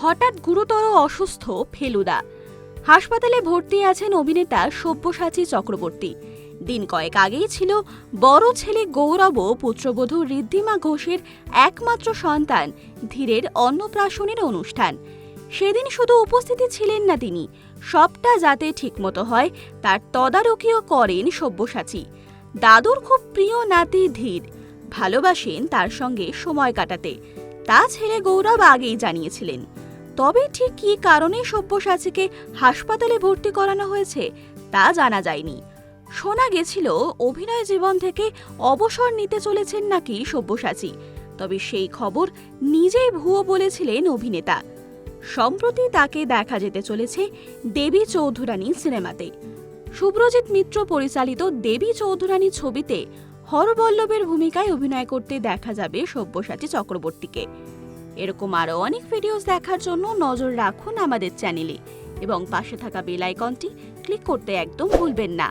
হঠাৎ গুরুতর অসুস্থ ফেলুদা। হাসপাতালে ভর্তি আছেন অভিনেতা সব্যসাচী চক্রবর্তী। দিন কয়েক আগেই ছিল বড় ছেলে গৌরব ও পুত্রবধূ ঋদ্ধিমা ঘোষের একমাত্র সন্তান ধীরের অন্নপ্রাশনের অনুষ্ঠান। সেদিন শুধু উপস্থিতি ছিলেন না তিনি, সবটা যাতে ঠিকমতো হয় তার তদারকিও করেন সব্যসাচী। দাদুর খুব প্রিয় নাতি ধীর, ভালোবাসেন তার সঙ্গে সময় কাটাতে। তা ছেলে গৌরব আগেই জানিয়েছিলেন। তবে ঠিক কী কারণে সব্যসাচীকে হাসপাতালে ভর্তি করানো হয়েছে তা জানা যায়নি। শোনা গেছিল, অভিনয় জীবন থেকে অবসর নিতে চলেছেন নাকি সব্যসাচী, তবে সেই খবর নিজেই ভুয়ো বলেছিলেন অভিনেতা। সম্প্রতি তাকে দেখা যেতে চলেছে দেবী চৌধুরানী সিনেমাতে। শুভ্রজিৎ মিত্র পরিচালিত দেবী চৌধুরানী ছবিতে হরবল্লভের ভূমিকায় অভিনয় করতে দেখা যাবে সব্যসাচী চক্রবর্তীকে। এরকম আরও অনেক ভিডিওস দেখার জন্য নজর রাখুন আমাদের চ্যানেলে এবং পাশে থাকা বেল আইকনটি ক্লিক করতে একদম ভুলবেন না।